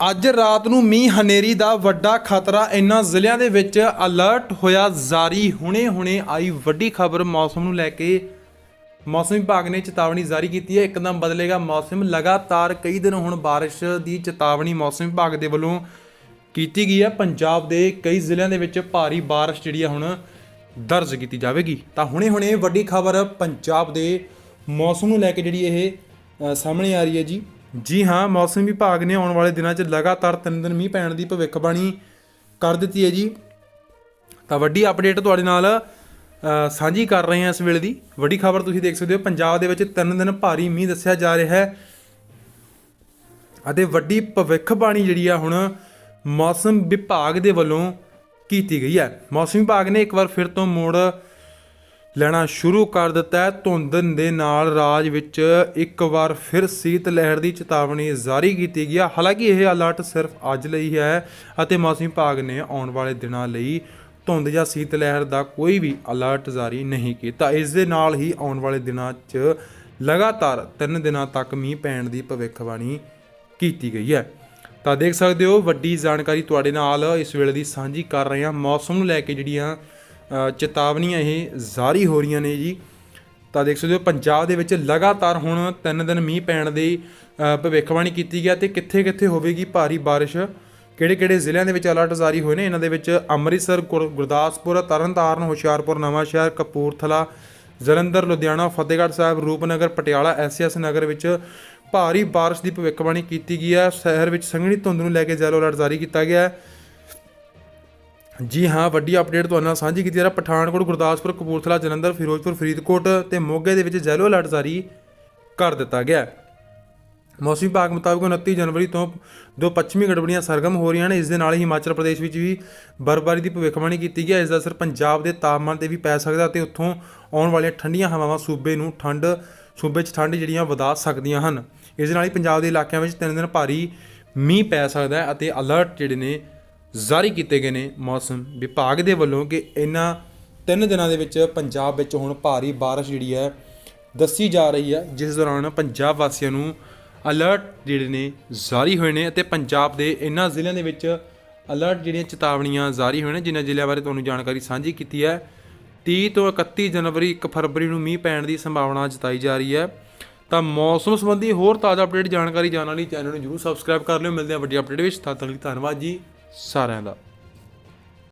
ਅੱਜ ਰਾਤ ਨੂੰ ਮੀਂਹ ਹਨੇਰੀ ਦਾ ਵੱਡਾ ਖਤਰਾ ਇਨ੍ਹਾਂ ਜ਼ਿਲ੍ਹਿਆਂ ਦੇ ਵਿੱਚ ਅਲਰਟ ਹੋਇਆ ਜਾਰੀ। ਹੁਣੇ-ਹੁਣੇ ਆਈ ਵੱਡੀ ਖਬਰ ਮੌਸਮ ਨੂੰ ਲੈ ਕੇ। ਮੌਸਮ ਵਿਭਾਗ ਨੇ ਚੇਤਾਵਨੀ ਜਾਰੀ ਕੀਤੀ ਹੈ। ਇੱਕਦਮ ਬਦਲੇਗਾ ਮੌਸਮ। ਲਗਾਤਾਰ ਕਈ ਦਿਨ ਹੁਣ ਬਾਰਿਸ਼ ਦੀ ਚੇਤਾਵਨੀ ਮੌਸਮ ਵਿਭਾਗ ਦੇ ਵੱਲੋਂ ਕੀਤੀ ਗਈ ਹੈ। ਪੰਜਾਬ ਦੇ ਕਈ ਜ਼ਿਲ੍ਹਿਆਂ ਦੇ ਵਿੱਚ ਭਾਰੀ ਬਾਰਿਸ਼ ਜਿਹੜੀ ਹੈ ਹੁਣ ਦਰਜ ਕੀਤੀ ਜਾਵੇਗੀ। ਤਾਂ ਹੁਣੇ-ਹੁਣੇ ਵੱਡੀ ਖਬਰ ਪੰਜਾਬ ਦੇ ਮੌਸਮ ਨੂੰ ਲੈ ਕੇ ਜਿਹੜੀ ਇਹ ਸਾਹਮਣੇ ਆ ਰਹੀ ਹੈ ਜੀ। ਜੀ ਹਾਂ, ਮੌਸਮ ਵਿਭਾਗ ਨੇ ਆਉਣ ਵਾਲੇ ਦਿਨਾਂ 'ਚ ਲਗਾਤਾਰ ਤਿੰਨ ਦਿਨ ਮੀਂਹ ਪੈਣ ਦੀ ਭਵਿੱਖਬਾਣੀ ਕਰ ਦਿੱਤੀ ਹੈ ਜੀ। ਤਾਂ ਵੱਡੀ ਅਪਡੇਟ ਤੁਹਾਡੇ ਨਾਲ ਸਾਂਝੀ ਕਰ ਰਹੇ ਹਾਂ ਇਸ ਵੇਲੇ ਦੀ। ਵੱਡੀ ਖਬਰ ਤੁਸੀਂ ਦੇਖ ਸਕਦੇ ਹੋ, ਪੰਜਾਬ ਦੇ ਵਿੱਚ ਤਿੰਨ ਦਿਨ ਭਾਰੀ ਮੀਂਹ ਦੱਸਿਆ ਜਾ ਰਿਹਾ ਹੈ। ਅਤੇ ਵੱਡੀ ਭਵਿੱਖਬਾਣੀ ਜਿਹੜੀ ਆ ਹੁਣ ਮੌਸਮ ਵਿਭਾਗ ਦੇ ਵੱਲੋਂ ਕੀਤੀ ਗਈ ਹੈ। ਮੌਸਮ ਵਿਭਾਗ ਨੇ ਇੱਕ ਵਾਰ ਫਿਰ ਤੋਂ ਮੋੜ ਲੈਣਾ ਸ਼ੁਰੂ ਕਰ ਦਿੱਤਾ ਹੈ। ਧੁੰਦ ਦੇ ਨਾਲ ਰਾਜ ਵਿੱਚ ਇੱਕ ਵਾਰ ਫਿਰ ਸੀਤ ਲਹਿਰ ਦੀ ਚੇਤਾਵਨੀ ਜਾਰੀ ਕੀਤੀ ਗਈ ਹੈ ਹਾਲਾਂਕਿ ਇਹ ਅਲਰਟ ਸਿਰਫ ਅੱਜ ਲਈ ਹੈ ਅਤੇ ਮੌਸਮ ਵਿਭਾਗ ਨੇ ਆਉਣ ਵਾਲੇ ਦਿਨਾਂ ਲਈ ਧੁੰਦ ਜਾਂ ਸੀਤ ਲਹਿਰ ਦਾ ਕੋਈ ਵੀ ਅਲਰਟ ਜਾਰੀ ਨਹੀਂ ਕੀਤਾ। ਇਸ ਦੇ ਨਾਲ ਹੀ ਆਉਣ ਵਾਲੇ ਦਿਨਾਂ 'ਚ ਲਗਾਤਾਰ 3 ਦਿਨਾਂ ਤੱਕ ਮੀਂਹ ਪੈਣ ਦੀ ਭਵਿੱਖਬਾਣੀ ਕੀਤੀ ਗਈ ਹੈ। ਤਾਂ ਦੇਖ ਸਕਦੇ ਹੋ, ਵੱਡੀ ਜਾਣਕਾਰੀ ਤੁਹਾਡੇ ਨਾਲ ਇਸ ਵੇਲੇ ਦੀ ਸਾਂਝੀ ਕਰ ਰਹੇ ਹਾਂ। ਮੌਸਮ ਨੂੰ ਲੈ ਕੇ ਜਿਹੜੀਆਂ ਚੇਤਾਵਨੀਆਂ ਇਹ ਜਾਰੀ ਹੋ ਰਹੀਆਂ ਨੇ ਜੀ। ਤਾਂ ਦੇਖ ਸਕਦੇ ਹੋ, ਪੰਜਾਬ ਦੇ ਵਿੱਚ ਲਗਾਤਾਰ ਹੁਣ 3 ਦਿਨ ਮੀਂਹ ਪੈਣ ਦੀ ਭਵਿੱਖਬਾਣੀ ਕੀਤੀ ਗਿਆ ਤੇ ਕਿੱਥੇ-ਕਿੱਥੇ ਹੋਵੇਗੀ ਭਾਰੀ ਬਾਰਿਸ਼? ਕਿਹੜੇ-ਕਿਹੜੇ ਜ਼ਿਲ੍ਹਿਆਂ ਦੇ ਵਿੱਚ ਅਲਰਟ ਜਾਰੀ ਹੋਏ ਨੇ? ਇਹਨਾਂ ਦੇ ਵਿੱਚ ਅੰਮ੍ਰਿਤਸਰ, ਗੁਰ- ਗੁਰਦਾਸਪੁਰ, ਤਰਨਤਾਰਨ, ਹੁਸ਼ਿਆਰਪੁਰ ਨਵਾਂਸ਼ਹਿਰ ਕਪੂਰਥਲਾ, ਜਲੰਧਰ, ਲੁਧਿਆਣਾ, ਫਤਿਹਗੜ੍ਹ ਸਾਹਿਬ, ਰੂਪਨਗਰ, ਪਟਿਆਲਾ, ਐਸਐਸ ਨਗਰ ਵਿੱਚ ਭਾਰੀ ਬਾਰਿਸ਼ ਦੀ ਭਵਿੱਖਬਾਣੀ ਕੀਤੀ ਗਈ ਹੈ। ਸ਼ਹਿਰ ਵਿੱਚ ਸੰਘਣੀ ਧੁੰਦ ਨੂੰ ਲੈ ਕੇ ਜੈਲੋ ਅਲਰਟ ਜਾਰੀ ਕੀਤਾ ਗਿਆ ਹੈ। ਜੀ ਹਾਂ, ਵੱਡੀ ਅਪਡੇਟ ਤੁਹਾਡੇ ਨਾਲ ਸਾਂਝੀ ਕੀਤੀ ਜਾ ਰਹੀ। ਪਠਾਨਕੋਟ, ਗੁਰਦਾਸਪੁਰ, ਕਪੂਰਥਲਾ, ਜਲੰਧਰ, ਫਿਰੋਜ਼ਪੁਰ, ਫਰੀਦਕੋਟ ਤੇ ਮੋਗੇ ਦੇ ਵਿੱਚ ਯੈਲੋ ਅਲਰਟ ਜਾਰੀ ਕਰ ਦਿੱਤਾ ਗਿਆ ਮੌਸਮ ਵਿਭਾਗ ਮੁਤਾਬਕ 29 ਜਨਵਰੀ ਤੋਂ ਦੋ ਪੱਛਮੀ ਗੜਬੜੀਆਂ ਸਰਗਮ ਹੋ ਰਹੀਆਂ ਨੇ। ਇਸ ਦੇ ਨਾਲ ਹੀ ਹਿਮਾਚਲ ਪ੍ਰਦੇਸ਼ ਵਿੱਚ ਵੀ ਬਰਫ਼ਬਾਰੀ ਦੀ ਭਵਿੱਖਬਾਣੀ ਕੀਤੀ ਗਈ ਹੈ। ਇਸ ਦਾ ਅਸਰ ਪੰਜਾਬ ਦੇ ਤਾਪਮਾਨ ਤੇ ਵੀ ਪੈ ਸਕਦਾ ਅਤੇ ਉੱਥੋਂ ਆਉਣ ਵਾਲੀਆਂ ਠੰਡੀਆਂ ਹਵਾਵਾਂ ਸੂਬੇ ਨੂੰ ਠੰਡ, ਸੂਬੇ 'ਚ ਠੰਡ ਜਿਹੜੀਆਂ ਵਧਾ ਸਕਦੀਆਂ ਹਨ। ਇਸ ਦੇ ਨਾਲ ਹੀ ਪੰਜਾਬ ਦੇ ਇਲਾਕਿਆਂ ਵਿੱਚ ਤਿੰਨ ਦਿਨ ਭਾਰੀ ਮੀਂਹ ਪੈ ਸਕਦਾ ਹੈ ਅਤੇ ਅਲਰਟ ਜਿਹੜੇ ਨੇ ਜਾਰੀ ਕੀਤੇ ਗਏ ਨੇ ਮੌਸਮ ਵਿਭਾਗ ਦੇ ਵੱਲੋਂ ਕਿ ਇਹਨਾਂ ਤਿੰਨ ਦਿਨਾਂ ਦੇ ਵਿੱਚ ਪੰਜਾਬ ਵਿੱਚ ਹੁਣ ਭਾਰੀ ਬਾਰਿਸ਼ ਜਿਹੜੀ ਹੈ ਦੱਸੀ ਜਾ ਰਹੀ ਹੈ, ਜਿਸ ਦੌਰਾਨ ਪੰਜਾਬ ਵਾਸੀਆਂ ਨੂੰ ਅਲਰਟ ਜਿਹੜੇ ਨੇ ਜਾਰੀ ਹੋਏ ਨੇ ਅਤੇ ਪੰਜਾਬ ਦੇ ਇਹਨਾਂ ਜ਼ਿਲ੍ਹਿਆਂ ਦੇ ਵਿੱਚ ਅਲਰਟ ਜਿਹੜੀਆਂ ਚੇਤਾਵਨੀਆਂ ਜਾਰੀ ਹੋਏ ਨੇ, ਜਿਨ੍ਹਾਂ ਜ਼ਿਲ੍ਹਿਆਂ ਬਾਰੇ ਤੁਹਾਨੂੰ ਜਾਣਕਾਰੀ ਸਾਂਝੀ ਕੀਤੀ ਹੈ। 30 ਤੋਂ 31 ਜਨਵਰੀ 1 ਫਰਵਰੀ ਨੂੰ ਮੀਂਹ ਪੈਣ ਦੀ ਸੰਭਾਵਨਾ ਜਤਾਈ ਜਾ ਰਹੀ ਹੈ। ਤਾਂ ਮੌਸਮ ਸੰਬੰਧੀ ਹੋਰ ਤਾਜ਼ਾ ਅਪਡੇਟ ਜਾਣਕਾਰੀ ਜਾਣਨ ਲਈ ਚੈਨਲ ਨੂੰ ਜਰੂਰ ਸਬਸਕ੍ਰਾਈਬ ਕਰ ਲਿਓ। ਮਿਲਦੇ ਹਾਂ ਵੱਡੀ ਅਪਡੇਟ ਵਿੱਚ। ਤਦ ਤੱਕ ਲਈ ਧੰਨਵਾਦ ਜੀ। ਸਾਰਿਆਂ ਦਾ।